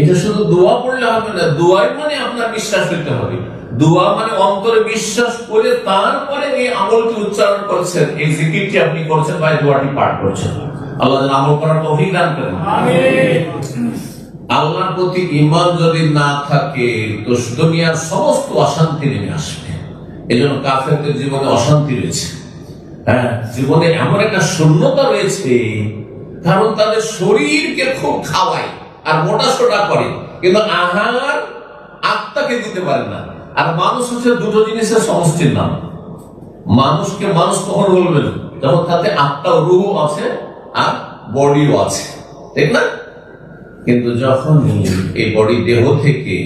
এটা শুধু দোয়া পড়লে হবে না দোয়াই মানে আপনার বিশ্বাস হইতে হবে। দোয়া মানে অন্তরে বিশ্বাস করে তারপরে এই আমলটি উচ্চারণ করছেন এই জিকিরটি আপনি করছেন বা এই দোয়াটি পাঠ করছেন। আল্লাহ যেন আমল করার তৌফিক দান করেন। আল্লাহর প্রতি ঈমান যদি না থাকে তো দুনিয়ার সমস্ত অশান্তি নেমে আসবে। এই জন্য কাফেরদের জীবনে অশান্তি রয়েছে। হ্যাঁ জীবনে এমন একটা শূন্যতা রয়েছে কারণ তাদের শরীরকে খুব খাওয়ায়। আর মোটা সোটা করে কিন্তু আহার আত্মাকে দিতে পারে না। আর মানুষ হচ্ছে দুটো জিনিসের সমষ্টির নাম। মানুষকে মানুষ কখন বলবেন? যখন তাতে আত্মা রুহ আছে আর বডিও আছে। ঠিক না? কিন্তু যখন এই বডি দেহ থেকে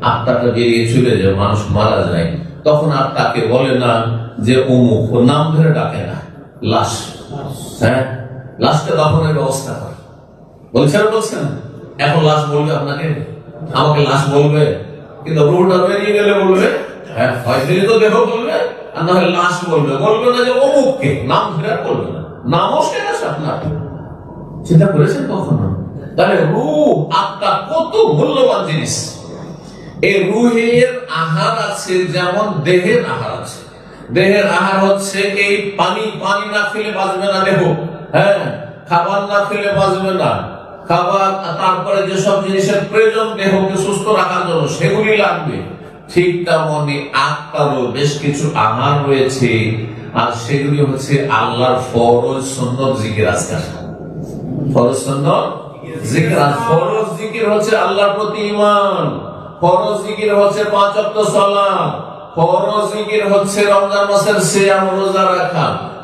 আত্মাটা বেরিয়ে চলে যায়, মানুষ মারা যায়, তখন আর তাকে বলে না যে অমুক ও নাম ধরে ডাকে না। লাশ। হ্যাঁ? লাশটা দফনের ব্যবস্থা করে। বলছেন বলছেন এখন লাশ বলবে আপনাকে? আমাকে লাশ বলবে? কিন্তু রুহটা বেরিয়ে গেলে বলবে? হ্যাঁ তো দেহ বলবে। আর না হয় লাশ বলবে। বলবে না যে অমুককে। নাম বলবে না। নামও আছে আপনার। চিন্তা করেছেন তাহলে আত্মা কত মূল্যবান জিনিস। এই রুহের আহার আছে, যেমন দেহের আহার আছে। দেহের আহার হচ্ছে এই পানি পানি না খেলে বাঁচবে না দেহ। হ্যাঁ খাবার না খেলে বাঁচবে না। খাবার তারপরে যেসব জিনিসের প্রয়োজন, দেহকে সুস্থ রাখার জন্য সেগুলি লাগবে। ঠিক আত্মারও বেশ কিছু আহার রয়েছে, আর সেগুলি হচ্ছে আল্লাহর ফরজ জিকির ফরজ জিকির ফরজ, জিকির হচ্ছে আল্লাহর প্রতি ঈমান। ফরজ, জিকির হচ্ছে পাঁচ ফরজ, জিকির হচ্ছে রমজান মাসের রোজা রাখা।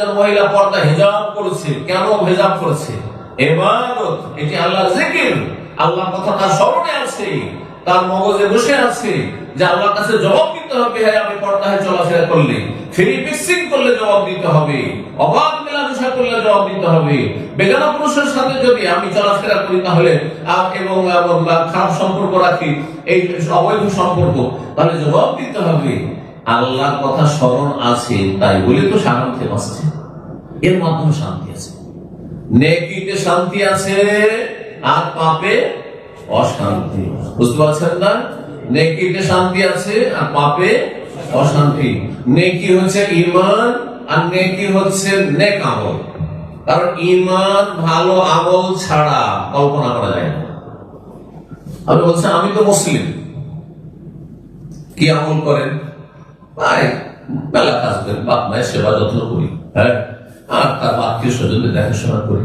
একজন মহিলা পর্দা হিজাব করেছে কেন হিজাব করেছে? এবাদত এটি আল্লাহর জিকির। আল্লাহর কথা তার স্মরণে আছে তার মগজে বসে আছে যে আল্লাহর কাছে জবাব দিতে হবে হ্যাঁ আমি পর্দায় চলাফেরা করলে। ফ্রি মিক্সিং করলে জবাব দিতে হবে অবাধ মেলামেশা করলে জবাব দিতে হবে। বেগানা পুরুষের সাথে যদি আমি চলাফেরা করি তাহলে এবং এবং, খারাপ সম্পর্ক রাখি এই অবৈধ সম্পর্ক তাহলে জবাব দিতে হবে। আল্লাহর কথা স্মরণ আছে, তাই বলে তো শান্তি আসছে এর মাধ্যমে শান্তি আছে। নেকিতে শান্তি আছে, আর পাপে অশান্তি। বুঝতে পারছেন না? নেকিতে শান্তি আছে, আর পাপে অশান্তি। নেকি হচ্ছে ইমান আর নেকি হচ্ছে নেক আমল। কারণ ইমান ভালো আমল ছাড়া কল্পনা করা যায় না। আপনি বলছেন, আমি তো মুসলিম। কি আমল করেন? ভাই বেলা কাজ করি, বাপ মায়ের সেবা যত্ন করি হ্যাঁ আর তার আত্মীয় স্বজনদের দেখাশোনা করি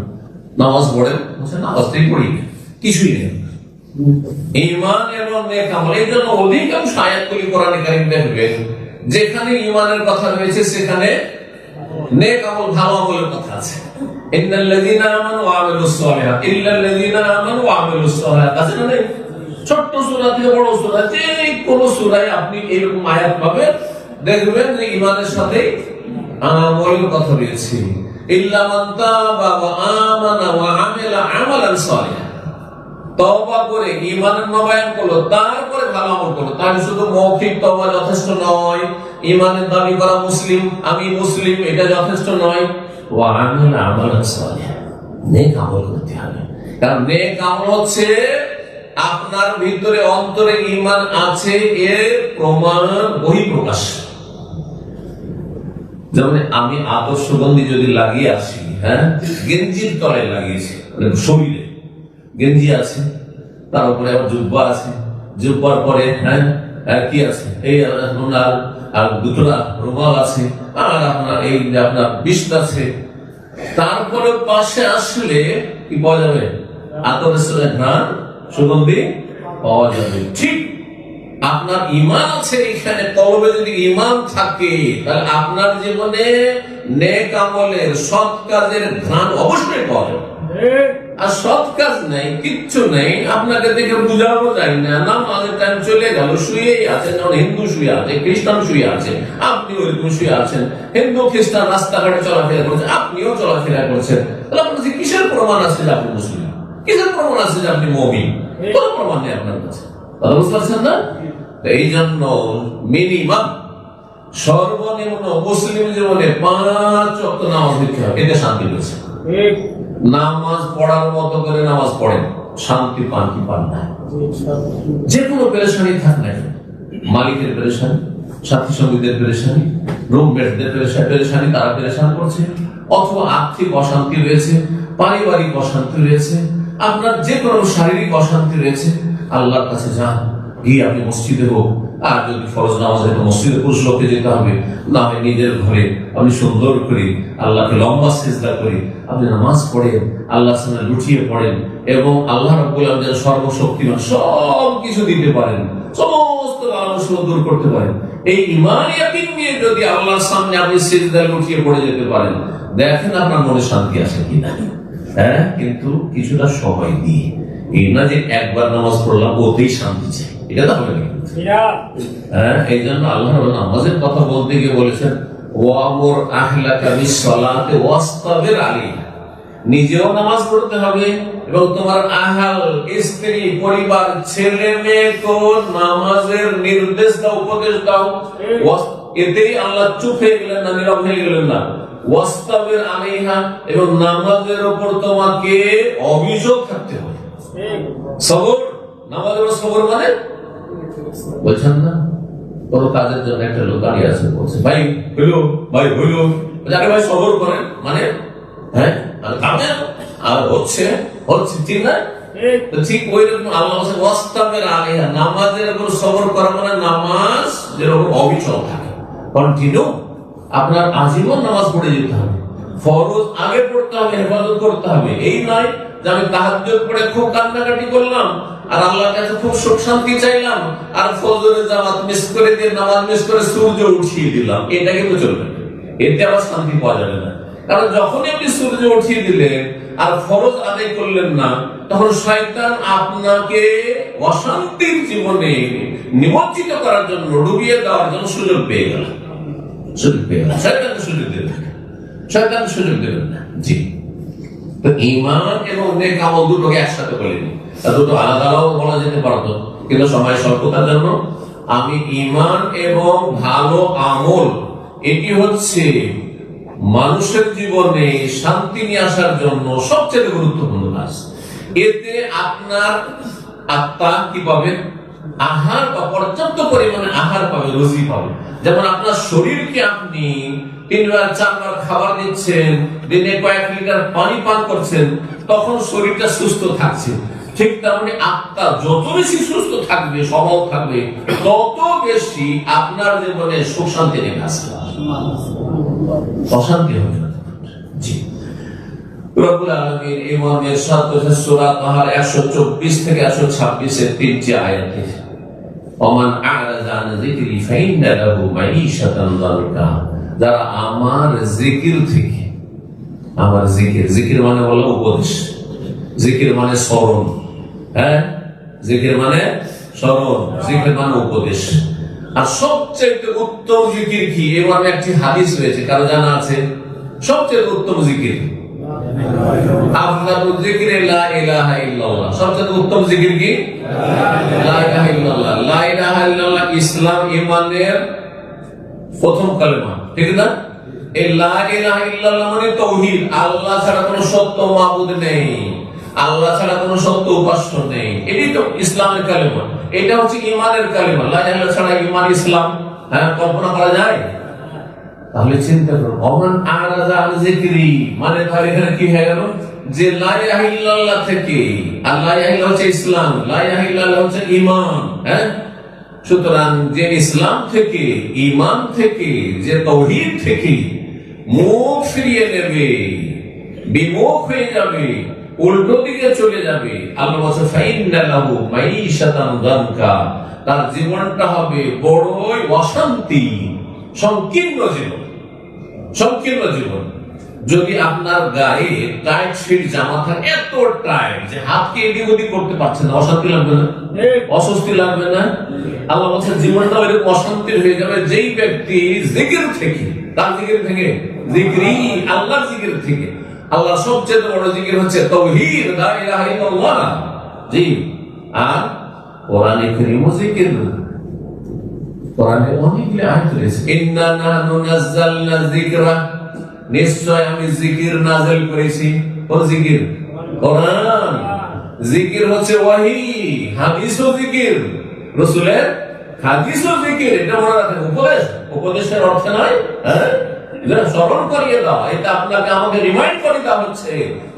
নামাজ পড়েন নামাজটাই পড়ি না। কিছুই নেই ইমান এবং এই জন্য অধিকাংশ আয়াতগুলি কোরআনে কারিম যেখানে ইমানের কথা রয়েছে, সেখানে ভালো আমলের কথা আছে? ছোট্ট সূরা থেকে বড় সূরা যে কোন সূরায় আপনি এরকম আয়াত পাবেন দেখবেন যে ইমানের সাথে আমলের কথা রয়েছে। আমিলা তওবা করে নবায়ন করল, তারপরে ভালো আমল করল। শুধু মৌখিক তওবা যথেষ্ট নয়। ঈমানের দাবি করা মুসলিম, আমি মুসলিম, এটা যথেষ্ট নয়। ওয়া আমিলা আমালান সালিহান নেক আমল করতে হবে। কারণ নেক আমল হচ্ছে আপনার ভিতরে অন্তরে ঈমান আছে, এর প্রমাণ বহিঃপ্রকাশ। যেমন আমি আদর্শ গন্ধি যদি লাগিয়ে আসি হ্যাঁ? গেঞ্জির তলায় লাগিয়েছি মানে শরীরে। গেঞ্জি আছে, তার উপরে আবার জুব্বা আছে। জুব্বার পরে হ্যাঁ? কি আছে? এই আপনার, আর দুটো রুমাল আছে। আর আপনার এই আপনার বিষ্ট আছে। তারপরে পাশে আসলে কি পাওয়া যাবে? আদর্শ ঘ্রাণ সুগন্ধি পাওয়া যাবে। ঠিক আপনার ইমান আছে এখানে কলবে যদি ইমান থাকে, তাহলে আপনার জীবনে নেক আমলের, সৎ কাজের ঘ্রাণ অবশ্যই পাওয়া আর সৎ কাজ নেই, কিচ্ছু নেই, আপনাকে দেখে বুঝাবো যাই না। নামাজের টাইম চলে গেল, শুয়েই আছেন যেমন হিন্দু শুয়ে আছে, খ্রিস্টান শুয়ে আছে আপনি ওইরকম শুয়ে আছেন। হিন্দু, খ্রিস্টান রাস্তাঘাটে চলাফেরা করছেন, আপনিও চলাফেরা করছেন। তাহলে আপনার কিসের প্রমাণ আছে যে আপনি মুসলিম? কিসের প্রমাণ আছে যে আপনি মমিন? কোনো প্রমাণ নেই আপনার কাছে। কথা বুঝতে পারছেন না? এই জন্য মিনিমাম সর্বনিম্ন মুসলিম জীবনে পাঁচ অক্ট নামাজ দিতে হবে। এতে শান্তি রয়েছে। নামাজ পড়ার মতো করে নামাজ পড়েন। শান্তি পান কি পান না। যে কোনো পেরেশানি থাক না মালিকের পেরেশানি সাথী সঙ্গীদের পেরেশানি রুমমেটদের পেরেশানি তারা পেরেশান করছে। অথবা আর্থিক অশান্তি রয়েছে পারিবারিক অশান্তি রয়েছে আপনার যে কোনো শারীরিক অশান্তি রয়েছে, আল্লাহর কাছে যান, গিয়ে আপনি মসজিদে হোক, আর যদি ফরজ নামাজ হয় মসজিদে পুরুষ লোককে যেতে হবে। না হয় নিজের ঘরে আপনি সুন্দর করে আল্লাহকে লম্বা সেজদা করে আপনি নামাজ পড়েন, আল্লাহর সামনে লুটিয়ে পড়েন, এবং আল্লাহ রাব্বুল আলামিন যেন সর্বশক্তিমান সব কিছু দিতে পারেন, সমস্ত মানুষকে দূর করতে পারেন। এই ইমান ইয়াকিন নিয়ে যদি আল্লাহর সামনে আপনি সেজদায় লুটিয়ে পড়ে যেতে পারেন, দেখেন আপনার মনে শান্তি আসে কিনা। হ্যাঁ কিন্তু কিছুটা সময় দিয়ে এই না যে একবার নামাজ পড়লাম ওতেই শান্তি চাই। এটা তো হবে না। হ্যাঁ এই জন্য আল্লাহ নামাজের কথা বলতে গিয়ে বলেছেন ওয়ামুর আহলাকা বিসসালাতে ওয়াস্তাবির আলাইহা। নিজেও নামাজ পড়তে হবে এবং তোমার আহাল স্ত্রী পরিবার ছেলে মেয়েকে নামাজের নির্দেশ দাও উপদেশ দাও। এতেই আল্লাহ চুপ হয়ে গেলেন না নীরব হয়ে গেলেন না। ওয়াস্তাবির আলাইহা এবং নামাজের উপর তোমাকে অভিযোগ থাকতে হবে। সবর? নামাজের উপর সবর মানে? বলছেন না। কোন কাজের জন্য একটা লোক দাঁড়িয়ে আছে বলছে ভাই হইল ভাই হইল যাকে ভাই সবর করেন। মানে? হ্যাঁ? আর আর হচ্ছে হচ্ছে ঠিক না? ঠিক। ওই রকম আল্লাহ ওয়াস্তাবের আলিহা নামাজের উপর সবর করা মানে নামাজ যেরকম অবিচল থাকে। কন্টিনিউ। আপনার আজীবন নামাজ পড়ে যেতে হবে। ফরজ আগে পড়তে হবে, হেফাজত করতে হবে। এই নয় যে আমি তাহাজ্জুদ পড়ে খুব কান্নাকাটি করলাম, আর আল্লাহর কাছে খুব সুখ শান্তি চাইলাম, আর ফজরের জামাত মিস করে দিয়ে নামাজ মিস করে সূর্য উঠিয়ে দিলাম। এটা কিন্তু চলবে এতে আবার শান্তি পাওয়া যাবে না। কারণ যখনই আপনি সূর্য উঠিয়ে দিলেন, আর ফরজ আদায় করলেন না, তখন শয়তান আপনাকে অশান্তির জীবনে নিমজ্জিত করার জন্য, ডুবিয়ে দেওয়ার জন্য সুযোগ পেয়ে গেল। সুযোগ শয়তান সুযোগ দেবেন শয়তান সুযোগ দেবেন না। জি। তো ইমান এবং নেক আমল দুটোকে একসাথে বলিনি তা দুটো আলাদা আলাদাও বলা যেতে পারতো। কিন্তু সময় স্বল্পতার জন্য আমি ইমান এবং ভালো আমল এটি হচ্ছে মানুষের জীবনে শান্তি নিয়ে আসার জন্য সবচেয়ে গুরুত্বপূর্ণ কাজ। এতে আপনার আত্মা কি পাবে? আহার বা পর্যাপ্ত পরিমাণে আহার পাবে, রুজি পাবে। যেমন আপনার শরীরকে আপনি তিনবার চারবার খাবার দিচ্ছেন, দিনে কয়েক লিটার পানি পান করছেন, তখন শরীরটা সুস্থ থাকছে। ঠিক তেমনি আত্মা যত বেশি সুস্থ থাকবে, সবল থাকবে, তত বেশি আপনার জীবনে সুখ শান্তি নেমে আসবে। অশান্তি হবে না। জি। করেছেন সূরা তাহার 124 থেকে 126 এর তিনটি আয়াতে। ওমান আ'রাদা যিকরি ফাইন্না লাহু মাঈশাতান যানকা যারা আমার জিকির থেকে, আমার জিকির জিকির মানে হলো উপদেশ জিকির মানে স্মরণ হ্যাঁ? জিকির মানে স্মরণ জিকির মানে উপদেশ। আর সবচেয়ে উত্তম জিকির কি? মর্মে একটি হাদিস রয়েছে, কারও জানা আছে? সবচেয়ে উত্তম জিকির মানে আল্লাহ ছাড়া কোনো সত্য উপাস্য নেই। এটাই তো ইসলামের কালেমা। এটা হচ্ছে ঈমানের কালেমা। লা ছাড়া ঈমান ইসলাম হ্যাঁ কল্পনা করা যায়? তাহলে চিন্তা করুন। অমান আরাজা আল জিকরি মানে তাহলে এখানে কি হয়ে গেল? যে লা ইলাহা ইল্লাল্লাহ থেকে, আর লা ইলাহা হচ্ছে ইসলাম, লা ইলাহা ইল্লাল্লাহ হচ্ছে ঈমান হ্যাঁ? সুতরাং যে ইসলাম থেকে, ঈমান থেকে, যে তাওহীদ থেকে মুখ ফিরিয়ে নেবে, বিমুখ হয়ে যাবে, উল্টো দিকে চলে যাবে। আল্লাহ বলছে ফাইন্না লাহু মাঈশাতান দানকা তার জীবনটা হবে বড়ই অশান্তি, সংকীর্ণ জীবন। সংকীর্ণ জীবন। যদি আপনার গায়ে টাইট ফিট জামা থাকে এত টাইট যে হাতকে এদিক ওদিক করতে পারছেন না। অশান্তি লাগবে না? অস্বস্তি লাগবে না? আল্লাহ বলছেন জীবনটা এরকম অশান্তির হয়ে যাবে যেই ব্যক্তি জিকির থেকে তার জিকির থেকে? জিক্রি আল্লাহর জিকির থেকে। আল্লাহ সবচেয়ে বড় জিকির হচ্ছে তৌহিদ লা ইলাহা ইল্লাল্লাহ। জি আর কোরআনে কারীমও জিকির। কোরআনে অনেকগুলো আয়াত রয়েছে। ইন্না নাযালনা যিকরা। নিশ্চয় আমি জিকির নাযিল করেছি। কোন জিকির কোরআন। জিকির হচ্ছে ওয়াহি হাদিসও জিকির রাসূলের হাদিসও জিকির এটা মনে রাখেন উপদেশ। উপদেশের অর্থ নয় হ্যাঁ? স্মরণ করিয়ে দাও, এটা আপনাকে আমাকে রিমাইন্ড করে দেওয়া হচ্ছে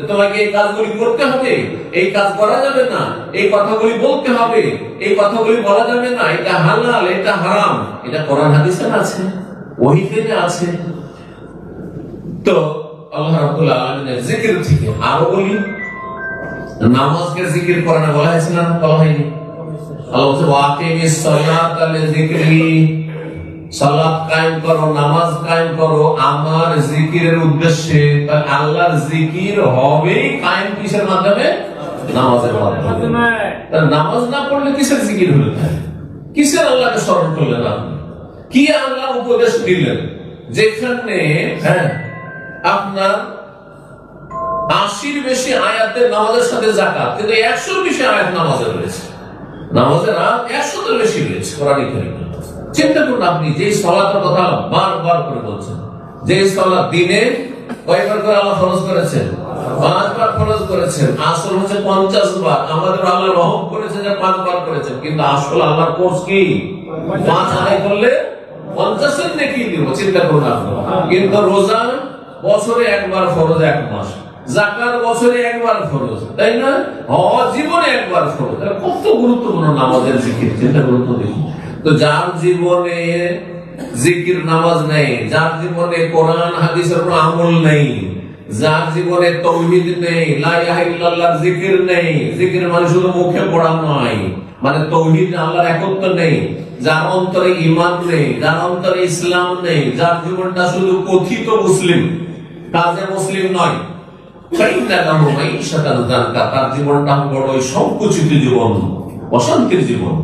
তোমাকে এই কাজগুলি করতে হবে। এই কাজ করা যাবে না, এই কথাগুলি বলতে হবে, এই কথাগুলি বলা যাবে না, এটা হালাল, এটা হারাম। এটা কোরআন হাদিসে আছে, ওহিতে আছে। তো আল্লাহ রাব্বুল আলামিনের জিকির থেকে আরও বলি, নামাজকে জিকির করানো বলা হয়েছে না বলা হয়নি? আল্লাহ ওয়াকিমিস সালাতা লিযিকরি সালাত কায়েম করো, নামাজ কায়েম করো, আমার জিকিরের উদ্দেশ্যে আল্লাহর জিকির কায়েম কিসের মাধ্যমে? নামাজের মাধ্যমে। নামাজ না পড়লে কিসের জিকির হলো? কিসের আল্লাহকে স্মরণ করলেন কি আল্লাহ উপদেশ দিলেন? যেখানে হ্যাঁ আপনার আশির বেশি আয়াতের নামাজের সাথে জাকাত কিন্তু একশোর বেশি আয়াত নামাজের রয়েছে। নামাজের আয়াত একশোর বেশি রয়েছে চিন্তা করুন আপনি যেই সলাতের কথা বারবার করে বলছেন, যে সলাত দিনে কয়বার করে আল্লাহ ফরজ করেছেন? পাঁচবার ফরজ করেছেন। আসল হচ্ছে পঞ্চাশ বার। আমাদের আল্লাহ রহম করেছে যে পাঁচবার করেছেন। কিন্তু আসল আল্লাহর কোর্স কি? পাঁচ আদায় করলে পঞ্চাশের দিব, চিন্তা করুন কিন্তু রোজা বছরে একবার ফরজ এক মাস। জাকাত বছরে একবার ফরজ, তাই না? জীবনে একবার ফরজ। কত গুরুত্বপূর্ণ নামাজের জিকির, চিন্তা তো দেখি। তো যার জীবনে জিকির নামাজ নেই, যার জীবনে কোরআন, হাদিসের কোনো আমল নেই, যার জীবনে তৌহিদ নেই, লা ইলাহা ইল্লাল্লাহর জিকির নেই, জিকির মানে শুধু মুখে পড়া নয় মানে তৌহিদ আল্লাহর একত্ব নেই, যার অন্তরে ঈমান নেই, যার অন্তরে ইসলাম নেই, যার জীবনটা শুধু কথিত মুসলিম, কাজে মুসলিম নয়। তার জীবনটা বড়ই সংকুচিত জীবন, অশান্তির জীবন।